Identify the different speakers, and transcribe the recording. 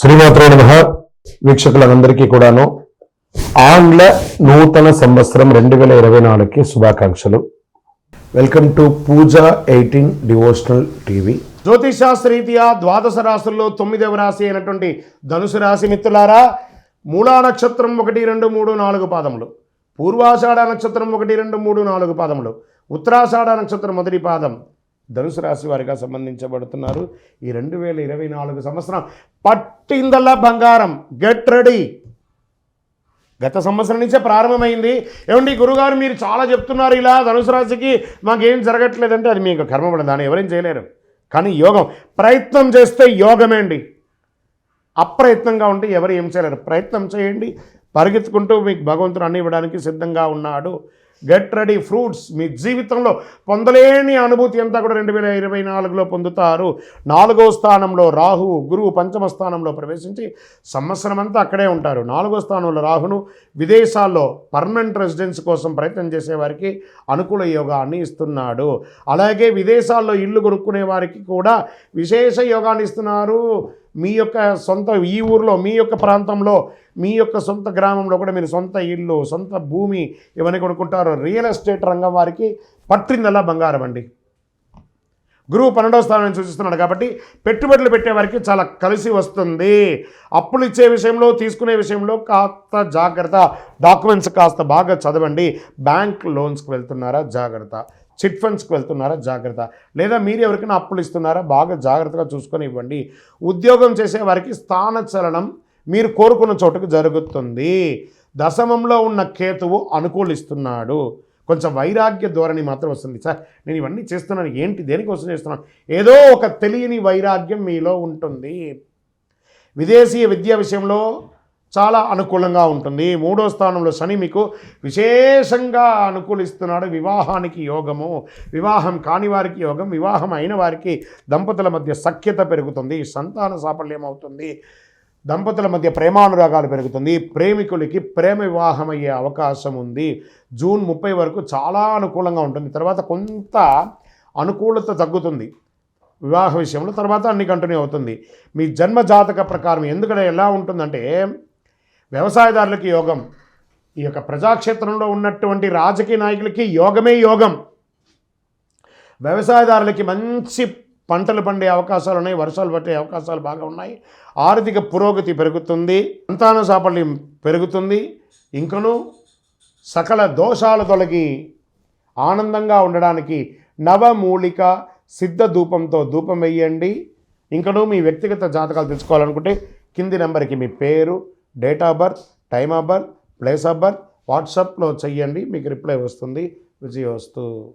Speaker 1: శ్రీమాత్రో నమ. వీక్షకులందరికీ కూడాను ఆంగ్ల నూతన సంవత్సరం రెండు వేల ఇరవై నాలుగుకి శుభాకాంక్షలు. Welcome to Pooja eighteen devotional TV.
Speaker 2: జ్యోతిషాస్త్రరీత్యా ద్వాదశ రాశుల్లో తొమ్మిదవ రాశి అయినటువంటి ధనుసు రాశి మిత్రులారా మూలా నక్షత్రం ఒకటి రెండు మూడు నాలుగు పాదములు. పూర్వాషాఢ నక్షత్రం ఒకటి రెండు మూడు నాలుగు పాదములు. ఉత్తరాషాఢ నక్షత్రం మొదటి పాదం. ధనుసు రాశి వారిగా సంబంధించబడుతున్నారు. ఈ రెండు వేల ఇరవై నాలుగు సంవత్సరం పట్టిందల్లా బంగారం. గెట్ రెడీ గత సంవత్సరం నుంచే ప్రారంభమైంది. ఏమండి గురుగారు మీరు చాలా చెప్తున్నారు ఇలా ధనుసు రాశికి మాకేం జరగట్లేదంటే అది మీకు కర్మపడదు దాన్ని ఎవరేం చేయలేరు. కానీ యోగం ప్రయత్నం చేస్తే యోగమే అండి. అప్రయత్నంగా ఉంటే ఎవరు ఏం చేయలేరు. ప్రయత్నం చేయండి. పరిగెత్తుకుంటూ మీకు భగవంతుడు అన్ని ఇవ్వడానికి సిద్ధంగా ఉన్నాడు. Get ready fruits. మీ జీవితంలో పొందలేని అనుభూతి అంతా కూడా రెండు వేల ఇరవై నాలుగులో పొందుతారు. నాలుగో స్థానంలో రాహు గురువు పంచమ స్థానంలో ప్రవేశించి సంవత్సరం అంతా అక్కడే ఉంటారు. నాలుగో స్థానంలో రాహును విదేశాల్లో పర్మనెంట్ రెసిడెన్స్ కోసం ప్రయత్నం చేసేవారికి అనుకూల యోగాన్ని ఇస్తున్నాడు. అలాగే విదేశాల్లో ఇల్లు కొనుక్కునే వారికి కూడా విశేష యోగాన్ని ఇస్తున్నారు. మీ యొక్క సొంత ఈ ఊర్లో మీ యొక్క ప్రాంతంలో మీ యొక్క సొంత గ్రామంలో కూడా మీరు సొంత ఇల్లు సొంత భూమి ఇవన్నీ కొనుక్కుంటారు. రియల్ ఎస్టేట్ రంగం వారికి పట్టిందల్లా బంగారం అండి. గురువు పన్నెండవ స్థానాన్ని సూచిస్తున్నాడు కాబట్టి పెట్టుబడులు పెట్టే వారికి చాలా కలిసి వస్తుంది. అప్పులు ఇచ్చే విషయంలో తీసుకునే విషయంలో కాస్త జాగ్రత్త. డాక్యుమెంట్స్ కాస్త బాగా చదవండి. బ్యాంక్ లోన్స్కి వెళ్తున్నారా? జాగ్రత్త. చిట్ ఫండ్స్కి వెళ్తున్నారా? జాగ్రత్త. లేదా మీరు ఎవరికైనా అప్పులు ఇస్తున్నారా? బాగా జాగ్రత్తగా చూసుకొని ఇవ్వండి. ఉద్యోగం చేసే వారికి స్థాన చలనం మీరు కోరుకున్న చోటుకు జరుగుతుంది. దశమంలో ఉన్న కేతువు అనుకూలిస్తున్నాడు. కొంచెం వైరాగ్య ధోరణి మాత్రం వస్తుంది. సార్ నేను ఇవన్నీ చేస్తున్నాను. ఏంటి? దేనికోసం చేస్తున్నాను? ఏదో ఒక తెలియని వైరాగ్యం మీలో ఉంటుంది. విదేశీయ విద్యా విషయంలో చాలా అనుకూలంగా ఉంటుంది. మూడో స్థానంలో శని మీకు విశేషంగా అనుకూలిస్తున్నాడు. వివాహానికి యోగము వివాహం కాని వారికి యోగం వివాహం అయిన వారికి దంపతుల మధ్య సఖ్యత పెరుగుతుంది. సంతాన సాఫల్యం అవుతుంది. దంపతుల మధ్య ప్రేమానురాగాలు పెరుగుతుంది. ప్రేమికులకి ప్రేమ వివాహం అయ్యే అవకాశం ఉంది. జూన్ ముప్పై వరకు చాలా అనుకూలంగా ఉంటుంది. తర్వాత కొంత అనుకూలత తగ్గుతుంది. వివాహ విషయంలో తర్వాత అన్ని కంటిన్యూ అవుతుంది. మీ జన్మ జాతక ప్రకారం ఎందుకంటే ఎలా ఉంటుందంటే వ్యవసాయదారులకి యోగం. ఈ యొక్క ప్రజాక్షేత్రంలో ఉన్నటువంటి రాజకీయ నాయకులకి యోగమే యోగం. వ్యవసాయదారులకి మంచి పంటలు పండే అవకాశాలు ఉన్నాయి వర్షాలు పట్టే అవకాశాలు బాగా ఉన్నాయి. ఆర్థిక పురోగతి పెరుగుతుంది సంతాన సాఫల్యం పెరుగుతుంది. ఇంకను సకల దోషాలు తొలగి ఆనందంగా ఉండడానికి నవమూలిక సిద్ధ ధూపంతో ధూపం వేయండి. ఇంకను మీ వ్యక్తిగత జాతకాలు తెలుసుకోవాలనుకుంటే కింది నెంబర్కి మీ పేరు date of birth time of birth place of birth వాట్సాప్లో చెయ్యండి మీకు రిప్లై వస్తుంది. విజయవస్తు.